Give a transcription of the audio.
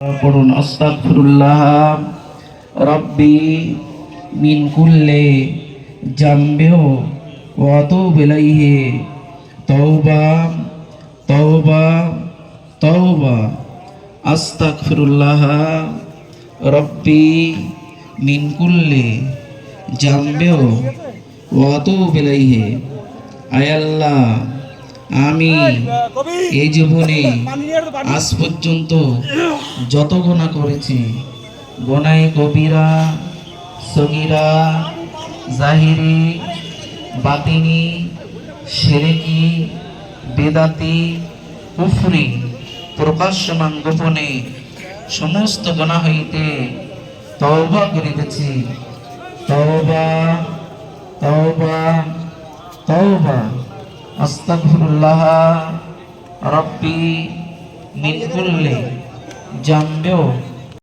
পড়ুন, আস্তাগফিরুল্লাহ। রব্বি মিন কুল্লে জামবেও ওয়া আতুবু ইলাইহি। তওবা তওবা তওবা। আস্তাগফিরুল্লাহ। রব্বি মিন কুল্লে জামবেও ওয়া আতুবু ইলাইহি। আয় আল্লাহ আমি এই জীবনে আজ পর্যন্ত যত গোনা করেছি, গোনায় কবিরা, সগিরা, জাহিরি, বাতিনি, সেরেকি, বেদাতি, কুফরি প্রকাশ্যমান গোপনে সমস্ত গোনা হইতে তওবা করিতেছি। তওবা তওবা তওবা। আস্তাগফিরুল্লাহ রব্বি মিন কুল্লি জামবেও